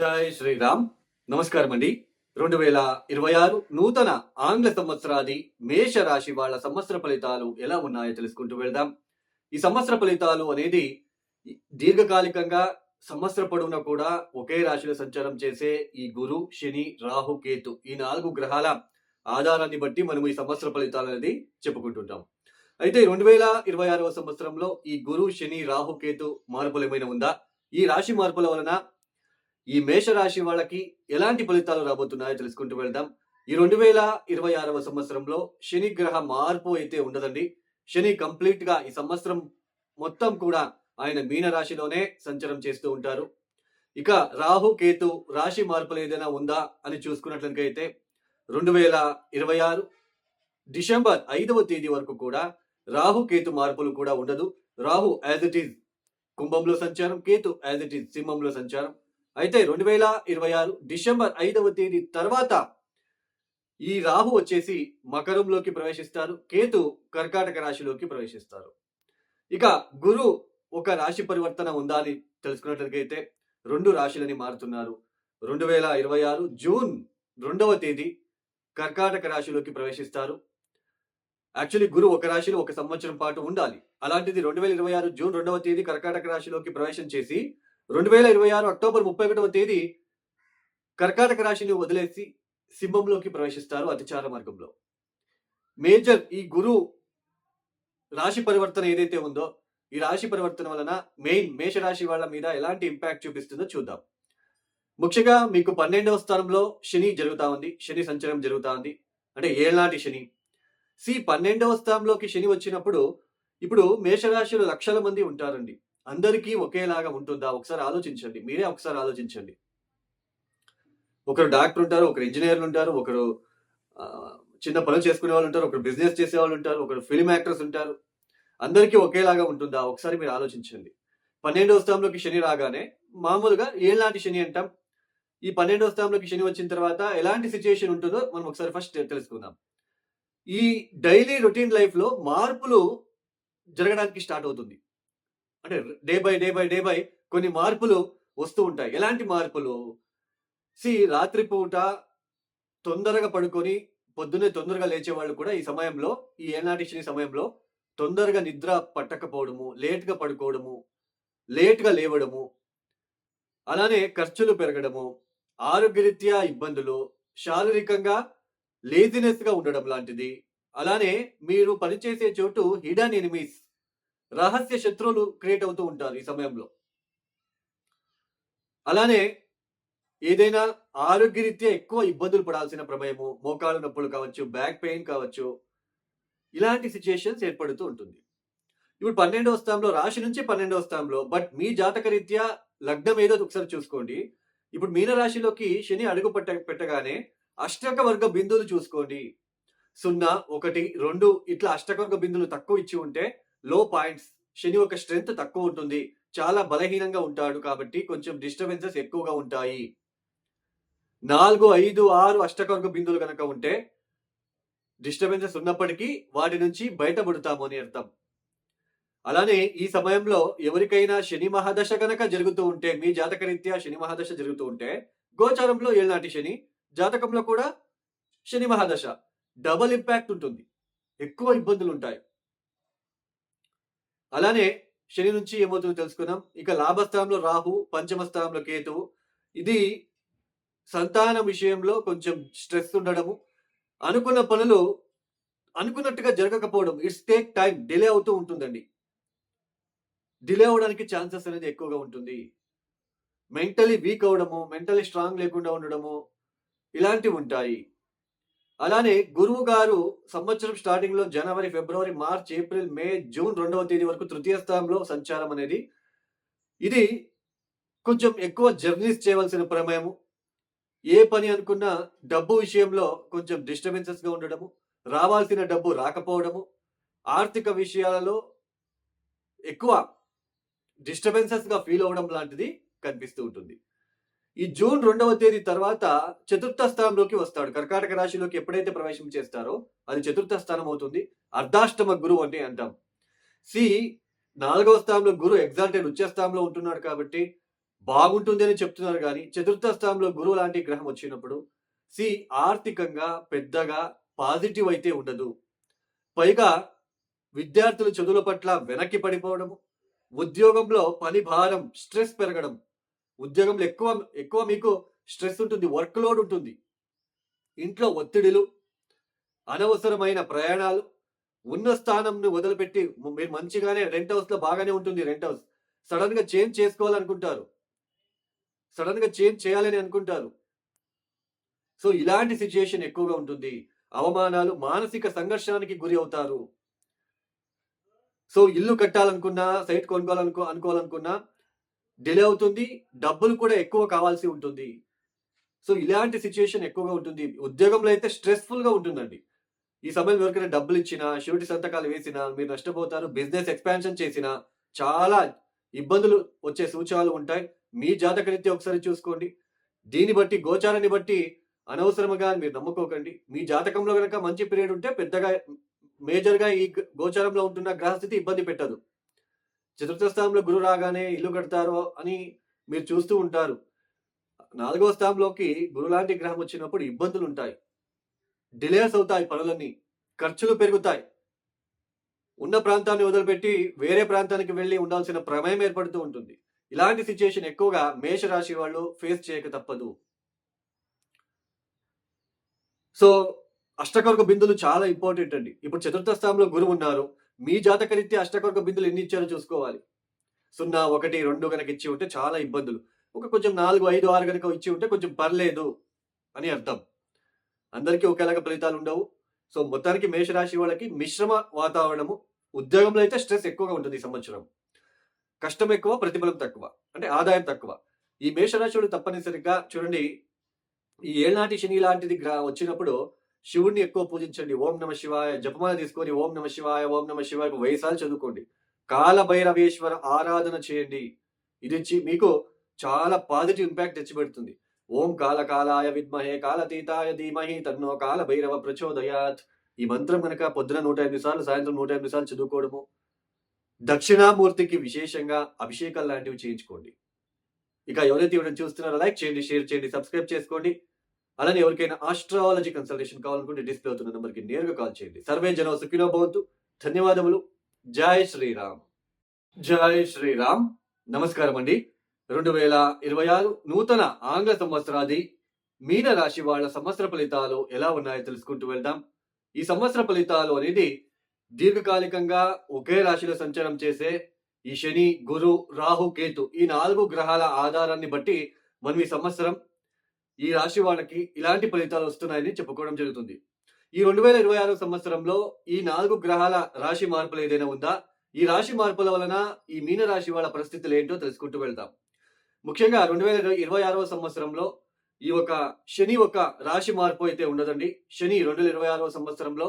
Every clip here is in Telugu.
జై శ్రీరామ్. నమస్కారం అండి. రెండు వేల ఇరవై ఆరు నూతన ఆంగ్ల సంవత్సరాది మేష రాశి వాళ్ళ సంవత్సర ఫలితాలు ఎలా ఉన్నాయో తెలుసుకుంటూ వెళ్దాం. ఈ సంవత్సర ఫలితాలు అనేది దీర్ఘకాలికంగా సంవత్సర పొడవునా కూడా ఒకే రాశిలో సంచారం చేసే ఈ గురు శని రాహు కేతు ఈ నాలుగు గ్రహాల ఆధారాన్ని బట్టి మనం ఈ సంవత్సర ఫలితాలు అనేది చెప్పుకుంటుంటాం. అయితే రెండు వేల ఇరవై ఆరవ సంవత్సరంలో ఈ గురు శని రాహు కేతు మార్పులు ఏమైనా ఉందా? ఈ రాశి మార్పుల వలన ఈ మేషరాశి వాళ్ళకి ఎలాంటి ఫలితాలు రాబోతున్నాయో తెలుసుకుంటూ వెళ్దాం. ఈ రెండు వేల ఇరవై ఆరవ సంవత్సరంలో శని గ్రహ మార్పు అయితే ఉండదండి. శని కంప్లీట్గా ఈ సంవత్సరం మొత్తం కూడా ఆయన మీన రాశిలోనే సంచారం చేస్తూ ఉంటారు. ఇక రాహు కేతు రాశి మార్పులు ఏదైనా ఉందా అని చూసుకున్నట్లయితే రెండు వేల ఇరవై ఆరు డిసెంబర్ ఐదవ తేదీ వరకు కూడా రాహు కేతు మార్పులు కూడా ఉండదు. రాహు యాజ్ ఇట్ ఈజ్ కుంభంలో సంచారం కేతు యాజ్ ఇట్ ఈజ్ సింహంలో సంచారం. అయితే రెండు వేల ఇరవై ఆరు డిసెంబర్ ఐదవ తేదీ తర్వాత ఈ రాహు వచ్చేసి మకరంలోకి ప్రవేశిస్తారు. కేతు కర్కాటక రాశిలోకి ప్రవేశిస్తారు. ఇక గురు ఒక రాశి పరివర్తన ఉండాలి తెలుసుకున్నట్లయితే రెండు రాశులని మారుతున్నారు. రెండు వేల ఇరవై ఆరు జూన్ రెండవ తేదీ కర్కాటక రాశిలోకి ప్రవేశిస్తారు. యాక్చువల్లీ గురు ఒక రాశిలో ఒక సంవత్సరం పాటు ఉండాలి. అలాంటిది రెండు వేల ఇరవై ఆరు జూన్ రెండవ తేదీ కర్కాటక రాశిలోకి ప్రవేశం చేసి రెండు వేల ఇరవై ఆరు అక్టోబర్ ముప్పై ఒకటవ తేదీ కర్కాటక రాశిని వదిలేసి సింహంలోకి ప్రవేశిస్తారు అతిచార మార్గంలో. మేజర్ ఈ గురు రాశి పరివర్తన ఏదైతే ఉందో ఈ రాశి పరివర్తన వలన మెయిన్ మేషరాశి వాళ్ళ మీద ఎలాంటి ఇంపాక్ట్ చూపిస్తుందో చూద్దాం. ముఖ్యంగా మీకు పన్నెండవ స్థానంలో శని జరుగుతా ఉంది. శని సంచారం జరుగుతా ఉంది. అంటే ఏళ్ళనాటి శని. సి పన్నెండవ స్థానంలోకి శని వచ్చినప్పుడు ఇప్పుడు మేషరాశిలో లక్షల మంది ఉంటారండి. అందరికీ ఒకేలాగా ఉంటుందా? ఒకసారి ఆలోచించండి. మీరే ఒకసారి ఆలోచించండి. ఒకరు డాక్టర్ ఉంటారు ఒకరు ఇంజనీర్లు ఉంటారు ఒకరు చిన్న పనులు చేసుకునే వాళ్ళు ఉంటారు ఒకరు బిజినెస్ చేసే వాళ్ళు ఉంటారు ఒకరు ఫిల్మ్ యాక్టర్స్ ఉంటారు. అందరికీ ఒకేలాగా ఉంటుందా? ఒకసారి మీరు ఆలోచించండి. పన్నెండవ స్థానంలోకి శని రాగానే మామూలుగా ఏలాంటి శని అంటాం. ఈ పన్నెండవ స్థానంలోకి శని వచ్చిన తర్వాత ఎలాంటి సిచ్యుయేషన్ ఉంటుందో మనం ఒకసారి ఫస్ట్ తెలుసుకుందాం. ఈ డైలీ రొటీన్ లైఫ్లో మార్పులు జరగడానికి స్టార్ట్ అవుతుంది. అంటే day by day by day by కొన్ని మార్పులు వస్తూ ఉంటాయి. ఎలాంటి మార్పులు? సి రాత్రిపూట తొందరగా పడుకొని పొద్దున్నే తొందరగా లేచే వాళ్ళు కూడా ఈ సమయంలో ఈ ఏనాటి శని సమయంలో తొందరగా నిద్ర పట్టకపోవడము లేట్గా పడుకోవడము లేట్గా లేవడము అలానే ఖర్చులు పెరగడము ఆరోగ్యరీత్యా ఇబ్బందులు శారీరకంగా లేజినెస్గా ఉండడం లాంటిది. అలానే మీరు పనిచేసే చోటు హిడన్ ఎనిమీస్ రహస్య శత్రువులు క్రియేట్ అవుతూ ఉంటారు ఈ సమయంలో. అలానే ఏదైనా ఆరోగ్యరీత్యా ఎక్కువ ఇబ్బందులు పడాల్సిన ప్రమేయము మోకాలు నొప్పులు కావచ్చు బ్యాక్ పెయిన్ కావచ్చు ఇలాంటి సిచ్యుయేషన్స్ ఏర్పడుతూ ఉంటుంది. ఇప్పుడు పన్నెండవ స్థానంలో రాశి నుంచి పన్నెండవ స్థానంలో బట్ మీ జాతక రీత్యా లగ్నం ఏదో ఒకసారి చూసుకోండి. ఇప్పుడు మీన రాశిలోకి శని అడుగు పెట్ట పెట్టగానే అష్టక వర్గ బిందువులు చూసుకోండి. సున్నా ఒకటి రెండు ఇట్లా అష్టక వర్గ బిందువులు తక్కువ ఇచ్చి ఉంటే లో పాయింట్స్ శని ఒక స్ట్రెంగ్త్ తక్కువ ఉంటుంది. చాలా బలహీనంగా ఉంటాడు కాబట్టి కొంచెం డిస్టర్బెన్సెస్ ఎక్కువగా ఉంటాయి. నాలుగు ఐదు ఆరు అష్టకర్గ బిందువులు కనుక ఉంటే డిస్టర్బెన్సెస్ ఉన్నప్పటికీ వాటి నుంచి బయటపడతాము అని అర్థం. అలానే ఈ సమయంలో ఎవరికైనా శని మహాదశ కనుక జరుగుతూ ఉంటే మీ జాతక రీత్యా శని మహాదశ జరుగుతూ ఉంటే గోచారంలో ఏళ్ళనాటి శని జాతకంలో కూడా శని మహాదశ. డబల్ ఇంపాక్ట్ ఉంటుంది. ఎక్కువ ఇబ్బందులు ఉంటాయి అలానే శని నుంచి ఏమవుతుందో తెలుసుకున్నాం ఇక లాభస్థానంలో రాహు పంచమ స్థానంలో ఇది సంతానం విషయంలో కొంచెం స్ట్రెస్ ఉండడము. అనుకున్న పనులు అనుకున్నట్టుగా జరగకపోవడం. It's take time. డిలే అవుతూ ఉంటుందండి. డిలే అవడానికి ఛాన్సెస్ అనేది ఎక్కువగా ఉంటుంది. మెంటలీ వీక్ అవడము మెంటలీ స్ట్రాంగ్ లేకుండా ఉండడము ఇలాంటివి ఉంటాయి. అలానే గురువు గారు సంవత్సరం స్టార్టింగ్లో జనవరి ఫిబ్రవరి మార్చ్ ఏప్రిల్ మే జూన్ రెండవ తేదీ వరకు తృతీయ స్థానంలో సంచారం అనేది ఇది కొంచెం ఎక్కువ జర్నీస్ చేయవలసిన ప్రమేయము. ఏ పని అనుకున్నా డబ్బు విషయంలో కొంచెం డిస్టర్బెన్సెస్గా ఉండడము రావాల్సిన డబ్బు రాకపోవడము ఆర్థిక విషయాలలో ఎక్కువ డిస్టర్బెన్సెస్గా ఫీల్ అవ్వడం లాంటిది కనిపిస్తూ ఉంటుంది. ఈ జూన్ రెండవ తేదీ తర్వాత చతుర్థ స్థానంలోకి వస్తాడు. కర్కాటక రాశిలోకి ఎప్పుడైతే ప్రవేశం చేస్తారో అది చతుర్థ స్థానం అవుతుంది. అర్ధాష్టమ గురువు అని అంటాం. సి నాలుగవ స్థానంలో గురు ఎగ్జాల్టెడ్ ఉచ్చ స్థానంలో ఉంటున్నాడు కాబట్టి బాగుంటుంది అని చెప్తున్నారు కానీ చతుర్థ స్థానంలో గురువు లాంటి గ్రహం వచ్చినప్పుడు సి ఆర్థికంగా పెద్దగా పాజిటివ్ అయితే ఉండదు. పైగా విద్యార్థులు చదువుల పట్ల వెనక్కి పడిపోవడము ఉద్యోగంలో పని భారం స్ట్రెస్ పెరగడం ఉద్యోగంలో ఎక్కువ ఎక్కువ మీకు స్ట్రెస్ ఉంటుంది వర్క్ లోడ్ ఉంటుంది. ఇంట్లో ఒత్తిడిలు అనవసరమైన ప్రయాణాలు ఉన్న స్థానంను వదిలిపెట్టి మీరు మంచిగానే రెంట్ హౌస్లో బాగానే ఉంటుంది రెంట్ హౌస్. సడన్గా చేంజ్ చేసుకోవాలనుకుంటారు. సడన్గా చేంజ్ చేయాలని అనుకుంటారు. సో ఇలాంటి సిచ్యుయేషన్ ఎక్కువగా ఉంటుంది. అవమానాలు మానసిక సంఘర్షణానికి గురి అవుతారు. సో ఇల్లు కట్టాలనుకున్నా సైట్ కొనుక్కోవాలనుకో అనుకోవాలనుకున్నా డిలే అవుతుంది డబ్బులు కూడా ఎక్కువ కావాల్సి ఉంటుంది. సో ఇలాంటి సిచ్యుయేషన్ ఎక్కువగా ఉంటుంది. ఉద్యోగంలో అయితే స్ట్రెస్ఫుల్గా ఉంటుందండి. ఈ సమయంలో ఎవరికైనా డబ్బులు ఇచ్చినా షూరిటీ సంతకాలు వేసినా మీరు నష్టపోతారు బిజినెస్ ఎక్స్పాన్షన్ చేసినా చాలా ఇబ్బందులు వచ్చే సూచనలు ఉంటాయి. మీ జాతకరీత్యా ఒకసారి చూసుకోండి. దీన్ని బట్టి గోచారాన్ని బట్టి అనవసరముగా మీరు నమ్ముకోకండి. మీ జాతకంలో కనుక మంచి పీరియడ్ ఉంటే పెద్దగా మేజర్గా ఈ గోచారంలో ఉంటున్న గ్రహస్థితి ఇబ్బంది పెట్టదు. చతుర్థ స్థానంలో గురువు రాగానే ఇల్లు కడతారో అని మీరు చూస్తూ ఉంటారు. నాలుగో స్థానంలోకి గురు లాంటి గ్రహం వచ్చినప్పుడు ఇబ్బందులు ఉంటాయి. డిలేస్ అవుతాయి పనులన్నీ. ఖర్చులు పెరుగుతాయి. ఉన్న ప్రాంతాన్ని వదిలిపెట్టి వేరే ప్రాంతానికి వెళ్ళి ఉండాల్సిన ప్రమేయం ఏర్పడుతూ ఉంటుంది. ఇలాంటి సిచ్యుయేషన్ ఎక్కువగా మేషరాశి వాళ్ళు ఫేస్ చేయక తప్పదు. సో అష్టకొరకు బిందులు చాలా ఇంపార్టెంట్ అండి. ఇప్పుడు చతుర్థ స్థానంలో గురువు ఉన్నారు. మీ జాతకరీత్యా అష్టకర్క బిందులు ఎన్ని ఇచ్చారో చూసుకోవాలి. సున్నా ఒకటి రెండు కనుక ఇచ్చి ఉంటే చాలా ఇబ్బందులు. ఒక కొంచెం నాలుగు ఐదు ఆరు కనుక ఇచ్చి ఉంటే కొంచెం పర్లేదు అని అర్థం. అందరికీ ఒకేలాగా ఫలితాలు ఉండవు. సో మొత్తానికి మేషరాశి వాళ్ళకి మిశ్రమ వాతావరణము ఉద్యోగంలో అయితే స్ట్రెస్ ఎక్కువగా ఉంటుంది ఈ సంవత్సరం. కష్టం ఎక్కువ ప్రతిఫలం తక్కువ అంటే ఆదాయం తక్కువ. ఈ మేషరాశి వాళ్ళు తప్పనిసరిగా చూడండి ఈ ఏళ్నాటి శని లాంటిది గ్రా వచ్చినప్పుడు శివుణ్ణి ఎక్కువ పూజించండి. ఓం నమ శివాయ. జపమాల తీసుకొని ఓం నమ శివాయ ఓం నమ శివాయ వయసాలు చదువుకోండి. కాల భైరవేశ్వర ఆరాధన చేయండి. ఇది మీకు చాలా పాజిటివ్ ఇంపాక్ట్ తెచ్చిపెడుతుంది. ఓం కాల కాలాయ విద్మహే కాలతీతాయ ధీమహి తన్నో కాల భైరవ ప్రచోదయాత్. ఈ మంత్రం కనుక పొద్దున నూట ఎనిమిది సార్లు సాయంత్రం నూట ఎనిమిది సార్లు చదువుకోవడము. దక్షిణామూర్తికి విశేషంగా అభిషేకాలు లాంటివి చేయించుకోండి. ఇక ఎవరైతే ఇవ్వడం చూస్తున్నారో లైక్ చేయండి షేర్ చేయండి సబ్స్క్రైబ్ చేసుకోండి. అలానే ఎవరికైనా ఆస్ట్రాలజీ కన్సల్టేషన్ కావాలనుకుంటే డిస్ప్లే అవుతున్న నెంబర్కి నేరుగా కాల్ చేయండి. సర్వే జన సుఖినో భవంతు. ధన్యవాదములు. జై శ్రీరామ్. జై శ్రీరామ్. నమస్కారం అండి. రెండు వేల ఇరవై ఆరు నూతన ఆంగ్ల సంవత్సరాది మీన రాశి వాళ్ళ సంవత్సర ఫలితాలు ఎలా ఉన్నాయో తెలుసుకుంటూ వెళ్దాం. ఈ సంవత్సర ఫలితాలు అనేది దీర్ఘకాలికంగా ఒకే రాశిలో సంచారం చేసే ఈ శని గురు రాహు కేతు ఈ నాలుగు గ్రహాల ఆధారాన్ని బట్టి మనం ఈ సంవత్సరం ఈ రాశి వాళ్ళకి ఇలాంటి ఫలితాలు వస్తున్నాయని చెప్పుకోవడం జరుగుతుంది. ఈ రెండు వేల ఇరవై ఆరు సంవత్సరంలో ఈ నాలుగు గ్రహాల రాశి మార్పులు ఏదైనా ఉందా? ఈ రాశి మార్పుల వలన ఈ మీన రాశి వాళ్ళ పరిస్థితులు ఏంటో తెలుసుకుంటూ వెళ్దాం. ముఖ్యంగా రెండు వేల ఇరవై ఆరవ సంవత్సరంలో ఈ ఒక శని ఒక రాశి మార్పు అయితే ఉండదండి. శని రెండు వేల ఇరవై ఆరవ సంవత్సరంలో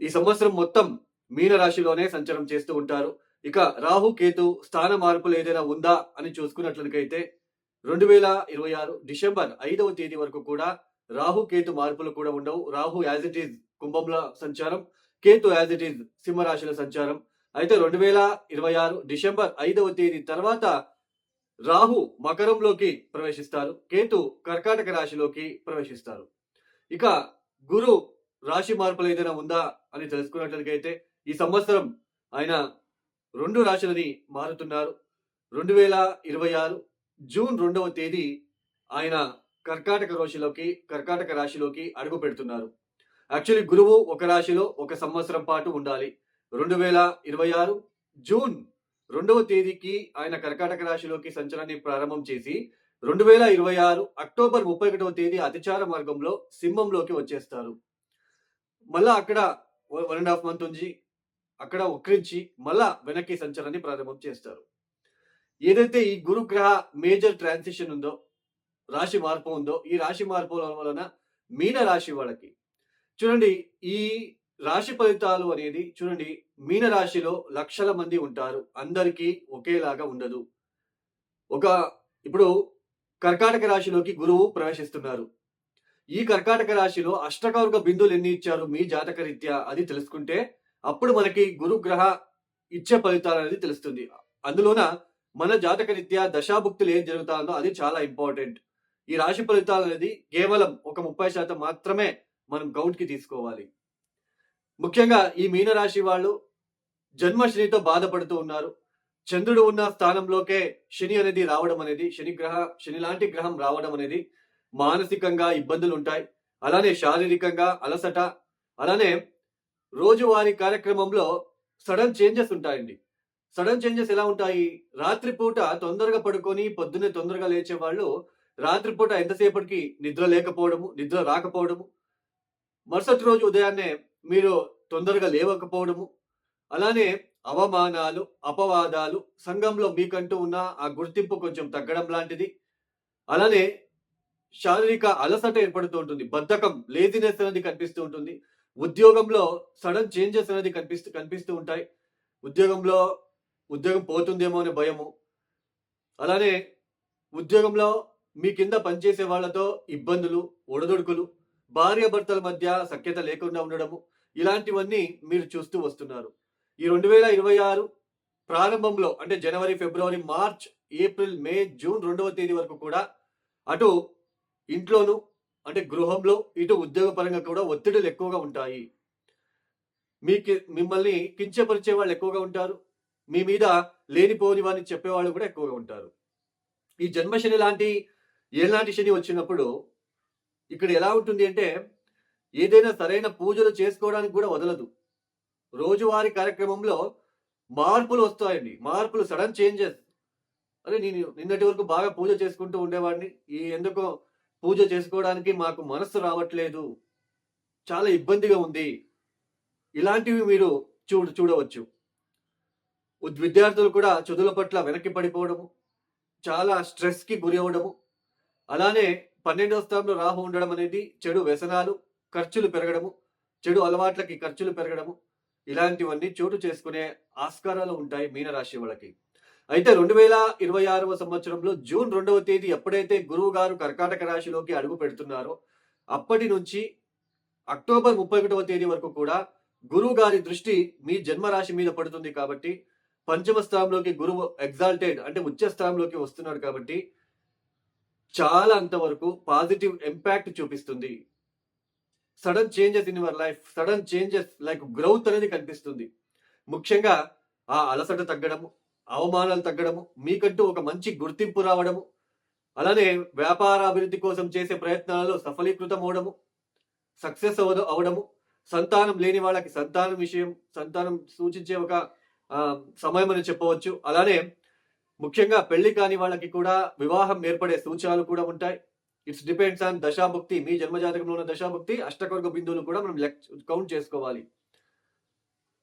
ఈ సంవత్సరం మొత్తం మీన రాశిలోనే సంచారం చేస్తూ ఉంటారు. ఇక రాహు కేతు స్థాన మార్పులు ఏదైనా ఉందా అని చూసుకున్నట్లయితే రెండు వేల ఇరవై ఆరు డిసెంబర్ ఐదవ తేదీ వరకు కూడా రాహు కేతు మార్పులు కూడా ఉండవు. రాహు యాజ్ ఇట్ ఈజ్ కుంభంలో సంచారం కేతు యాజ్ ఇట్ ఈజ్ సింహరాశుల సంచారం. అయితే రెండు వేల ఇరవై ఆరు డిసెంబర్ ఐదవ తేదీ తర్వాత రాహు మకరంలోకి ప్రవేశిస్తారు. కేతు కర్కాటక రాశిలోకి ప్రవేశిస్తారు. ఇక గురు రాశి మార్పులు ఏదైనా ఉందా అని తెలుసుకున్నట్లయితే ఈ సంవత్సరం ఆయన రెండు రాశులని మారుతున్నారు. రెండు వేల ఇరవై ఆరు జూన్ రెండవ తేదీ ఆయన కర్కాటక రాశిలోకి కర్కాటక రాశిలోకి అడుగు పెడుతున్నారు. యాక్చువల్లీ గురువు ఒక రాశిలో ఒక సంవత్సరం పాటు ఉండాలి. రెండు వేల ఇరవై ఆరు జూన్ రెండవ తేదీకి ఆయన కర్కాటక రాశిలోకి సంచలనాన్ని ప్రారంభం చేసి రెండు వేల ఇరవై ఆరు అక్టోబర్ ముప్పై ఒకటవ తేదీ అతిచార మార్గంలో సింహంలోకి వచ్చేస్తారు. మళ్ళా అక్కడ వన్ అండ్ హాఫ్ మంత్ ఉంచి అక్కడ ఉక్రించి మళ్ళా వెనక్కి సంచలనాన్ని ప్రారంభం చేస్తారు. ఏదైతే ఈ గురుగ్రహ మేజర్ ట్రాన్సిషన్ ఉందో రాశి మార్పు ఉందో ఈ రాశి మార్పు వలన మీన రాశి వాళ్ళకి చూడండి ఈ రాశి ఫలితాలు అనేది చూడండి మీన రాశిలో లక్షల మంది ఉంటారు. అందరికీ ఒకేలాగా ఉండదు. ఒక ఇప్పుడు కర్కాటక రాశిలోకి గురువు ప్రవేశిస్తున్నారు. ఈ కర్కాటక రాశిలో అష్టకవర్గ బిందువులు ఎన్ని ఇచ్చారు? మీ జాతక రీత్యా అది తెలుసుకుంటే అప్పుడు మనకి గురుగ్రహ ఇచ్చే ఫలితాలు అనేది తెలుస్తుంది. అందులోన మన జాతక రీత్యా దశాభుక్తులు ఏం జరుగుతుందో అది చాలా ఇంపార్టెంట్. ఈ రాశి ఫలితాలు అనేది కేవలం ఒక ముప్పై శాతం మాత్రమే మనం గౌట్కి తీసుకోవాలి. ముఖ్యంగా ఈ మీన రాశి వాళ్ళు జన్మ శనితో బాధపడుతూ ఉన్నారు. చంద్రుడు ఉన్న స్థానంలోకే శని అనేది రావడం అనేది శని గ్రహ శని లాంటి గ్రహం రావడం అనేది మానసికంగా ఇబ్బందులు ఉంటాయి. అలానే శారీరకంగా అలసట అలానే రోజువారీ కార్యక్రమంలో సడన్ చేంజెస్ ఉంటాయండి. సడన్ చేంజెస్ ఎలా ఉంటాయి? రాత్రిపూట తొందరగా పడుకొని పొద్దున్నే తొందరగా లేచే వాళ్ళు రాత్రిపూట ఎంతసేపటికి నిద్ర లేకపోవడము నిద్ర రాకపోవడము? మరుసటి రోజు ఉదయాన్నే మీరు తొందరగా లేవకపోవడము? అలానే అవమానాలు అపవాదాలు సంఘంలో మీకంటూ ఉన్న ఆ గుర్తింపు కొంచెం తగ్గడం లాంటిది. అలానే శారీరక అలసట ఏర్పడుతూ ఉంటుంది. బద్ధకం లేజినెస్ అనేది కనిపిస్తూ ఉంటుంది. ఉద్యోగంలో సడన్ చేంజెస్ అనేది కనిపిస్తూ కనిపిస్తూ ఉంటాయి. ఉద్యోగంలో ఉద్యోగం పోతుందేమో అనే భయము. అలానే ఉద్యోగంలో మీ కింద పనిచేసే వాళ్ళతో ఇబ్బందులు ఒడదొడుకులు భార్యాభర్తల మధ్య సఖ్యత లేకుండా ఉండడము ఇలాంటివన్నీ మీరు చూస్తూ వస్తున్నారు. ఈ రెండు వేల ఇరవై ఆరు ప్రారంభంలో అంటే జనవరి ఫిబ్రవరి మార్చ్ ఏప్రిల్ మే జూన్ రెండవ తేదీ వరకు కూడా అటు ఇంట్లోనూ అంటే గృహంలో ఇటు ఉద్యోగపరంగా కూడా ఒత్తిడులు ఎక్కువగా ఉంటాయి. మీకు మిమ్మల్ని కించపరిచే వాళ్ళు ఎక్కువగా ఉంటారు. మీ మీద లేనిపోనివని చెప్పేవాళ్ళు కూడా ఎక్కువగా ఉంటారు. ఈ జన్మశని లాంటి ఏలాంటి శని వచ్చినప్పుడు ఇక్కడ ఎలా ఉంటుంది అంటే ఏదైనా సరైన పూజలు చేసుకోవడానికి కూడా వదలదు. రోజువారీ కార్యక్రమంలో మార్పులు వస్తాయండి. మార్పులు సడన్ చేంజెస్. అరే నేను నిన్నటి వరకు బాగా పూజ చేసుకుంటూ ఉండేవాడిని. ఈ ఎందుకో పూజ చేసుకోవడానికి మాకు మనస్సు రావట్లేదు. చాలా ఇబ్బందిగా ఉంది. ఇలాంటివి మీరు చూ చూడవచ్చు. విద్యార్థులు కూడా చదువుల పట్ల వెనక్కి పడిపోవడము చాలా స్ట్రెస్కి గురి అవ్వడము అలానే పన్నెండవ స్థానంలో రాహు ఉండడం అనేది చెడు వ్యసనాలు ఖర్చులు పెరగడము చెడు అలవాట్లకి ఖర్చులు పెరగడము ఇలాంటివన్నీ చోటు చేసుకునే ఆస్కారాలు ఉంటాయి మీనరాశి వాళ్ళకి. అయితే రెండు వేల ఇరవై ఆరవ సంవత్సరంలో జూన్ రెండవ తేదీ ఎప్పుడైతే గురువు గారు కర్కాటక రాశిలోకి అడుగు పెడుతున్నారో అప్పటి నుంచి అక్టోబర్ ముప్పై ఒకటవ తేదీ వరకు కూడా గురువు గారి దృష్టి మీ జన్మ రాశి మీద పడుతుంది కాబట్టి పంచమ స్థానంలోకి గురువు ఎగ్జాల్టెడ్ అంటే ఉచ్చ స్థానంలోకి వస్తున్నాడు కాబట్టి చాలా అంతవరకు పాజిటివ్ ఇంపాక్ట్ చూపిస్తుంది. Sudden changes in your life sudden changes like growth అనేది కనిపిస్తుంది. ముఖ్యంగా ఆ అలసట తగ్గడము అవమానాలు తగ్గడము మీకంటూ ఒక మంచి గుర్తింపు రావడము అలానే వ్యాపార అభివృద్ధి కోసం చేసే ప్రయత్నాలలో సఫలీకృతం అవడము సక్సెస్ అవ అవడము సంతానం లేని వాళ్ళకి సంతానం విషయం సంతానం సూచించే ఒక సమయం అని చెప్పవచ్చు. అలానే ముఖ్యంగా పెళ్ళి కాని వాళ్ళకి కూడా వివాహం ఏర్పడే సూచనలు కూడా ఉంటాయి. ఇట్స్ డిపెండ్స్ ఆన్ దశాభుక్తి. మీ జన్మజాతకంలో ఉన్న దశాభుక్తి అష్టకొరక బిందువులు కూడా మనం లెక్ కౌంట్ చేసుకోవాలి.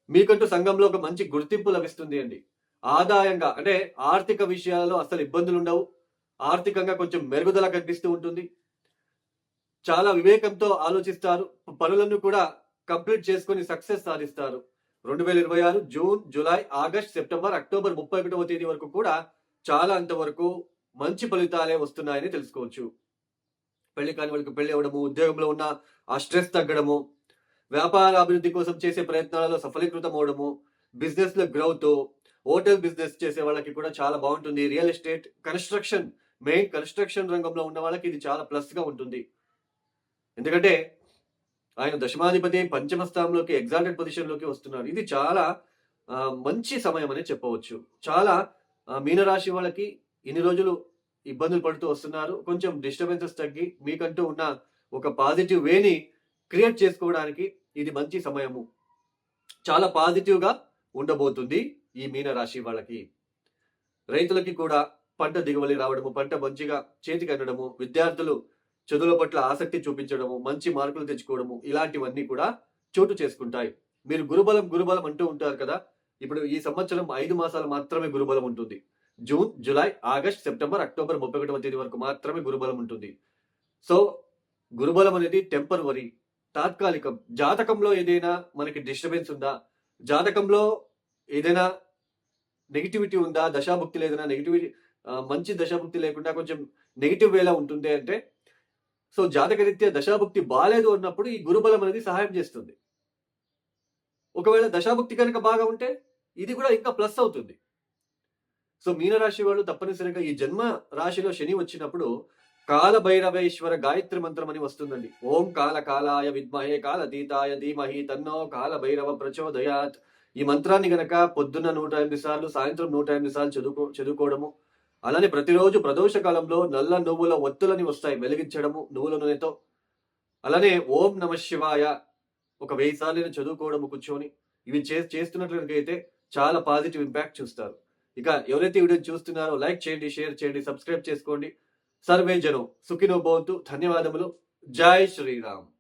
మీకంటూ సంఘంలో ఒక మంచి గుర్తింపు లభిస్తుంది అండి. ఆదాయంగా అంటే ఆర్థిక విషయాలలో అసలు ఇబ్బందులు ఉండవు. ఆర్థికంగా కొంచెం మెరుగుదల కనిపిస్తూ ఉంటుంది. చాలా వివేకంతో ఆలోచిస్తారు. పనులను కూడా కంప్లీట్ చేసుకొని సక్సెస్ సాధిస్తారు. రెండు వేల ఇరవై ఆరు June July August September October ముప్పై ఒకటవ తేదీ వరకు కూడా చాలా అంతవరకు మంచి ఫలితాలే వస్తున్నాయని తెలుసుకోవచ్చు. పెళ్ళి కాని వాళ్ళకి పెళ్ళి అవ్వడము ఉద్యోగంలో ఉన్న ఆ స్ట్రెస్ తగ్గడము వ్యాపార అభివృద్ధి కోసం చేసే ప్రయత్నాలలో సఫలీకృతం అవడము బిజినెస్లో గ్రోత్ హోటల్ బిజినెస్ చేసే వాళ్ళకి కూడా చాలా బాగుంటుంది. Real estate construction main construction రంగంలో ఉన్న వాళ్ళకి ఇది చాలా ప్లస్గా ఉంటుంది. ఎందుకంటే ఆయన దశమాధిపతి పంచమ స్థానంలోకి ఎగ్జాల్టెడ్ పొజిషన్లోకి వస్తున్నారు. ఇది చాలా మంచి సమయం అని చెప్పవచ్చు. చాలా మీనరాశి వాళ్ళకి ఇన్ని రోజులు ఇబ్బందులు పడుతూ వస్తున్నారు. కొంచెం డిస్టర్బెన్సెస్ తగ్గి మీకంటూ ఉన్న ఒక పాజిటివ్ వేని క్రియేట్ చేసుకోవడానికి ఇది మంచి సమయము. చాలా పాజిటివ్గా ఉండబోతుంది ఈ మీనరాశి వాళ్ళకి. రైతులకి కూడా పంట దిగుబడి రావడము పంట మంచిగా చేతికి అందడము విద్యార్థులు చదువుల పట్ల ఆసక్తి చూపించడము మంచి మార్కులు తెచ్చుకోవడము ఇలాంటివన్నీ కూడా చోటు చేసుకుంటాయి. మీరు గురుబలం గురుబలం అంటూ ఉంటారు కదా? ఇప్పుడు ఈ సంవత్సరం ఐదు మాసాలు మాత్రమే గురుబలం ఉంటుంది. June July August September October ముప్పై ఒకటవ తేదీ వరకు మాత్రమే గురుబలం ఉంటుంది. సో గురుబలం అనేది టెంపరవరీ తాత్కాలికం. జాతకంలో ఏదైనా మనకి డిస్టర్బెన్స్ ఉందా? జాతకంలో ఏదైనా నెగిటివిటీ ఉందా? దశాభుక్తి ఏదైనా నెగిటివిటీ మంచి దశాభుక్తి లేకుండా కొంచెం నెగిటివ్ వేలా ఉంటుంది అంటే సో జాతకరీత్యా దశాభుక్తి బాగాలేదు అన్నప్పుడు ఈ గురుబలం అనేది సహాయం చేస్తుంది. ఒకవేళ దశాభుక్తి కనుక బాగా ఉంటే ఇది కూడా ఇంకా ప్లస్ అవుతుంది. సో మీనరాశి వాళ్ళు తప్పనిసరిగా ఈ జన్మ రాశిలో శని వచ్చినప్పుడు కాల భైరవేశ్వర గాయత్రి మంత్రం అని వస్తుందండి. ఓం కాల కాలాయ విద్మహే కాలతీతాయ ధీమహి తన్నో కాల భైరవ ప్రచోదయాత్. ఈ మంత్రాన్ని గనక పొద్దున్న నూట ఎనిమిది సార్లు సాయంత్రం నూట ఎనిమిది సార్లు చదువుకో చదువుకోవడము అలానే ప్రతిరోజు ప్రదోష కాలంలో నల్ల నువ్వుల ఒత్తులని వస్తాయి వెలిగించడము నువ్వుల నూనెతో. అలానే ఓం నమ శివాయ ఒక వెయ్యి సార్లు చదువుకోవడం కూర్చొని ఇవి చే చేస్తున్నట్లయితే చాలా పాజిటివ్ ఇంపాక్ట్ చూస్తారు. ఇక ఎవరైతే వీడియో చూస్తున్నారో లైక్ చేయండి షేర్ చేయండి సబ్స్క్రైబ్ చేసుకోండి. సర్వే జనం సుఖినో భవంతు. ధన్యవాదములు. జై శ్రీరామ్.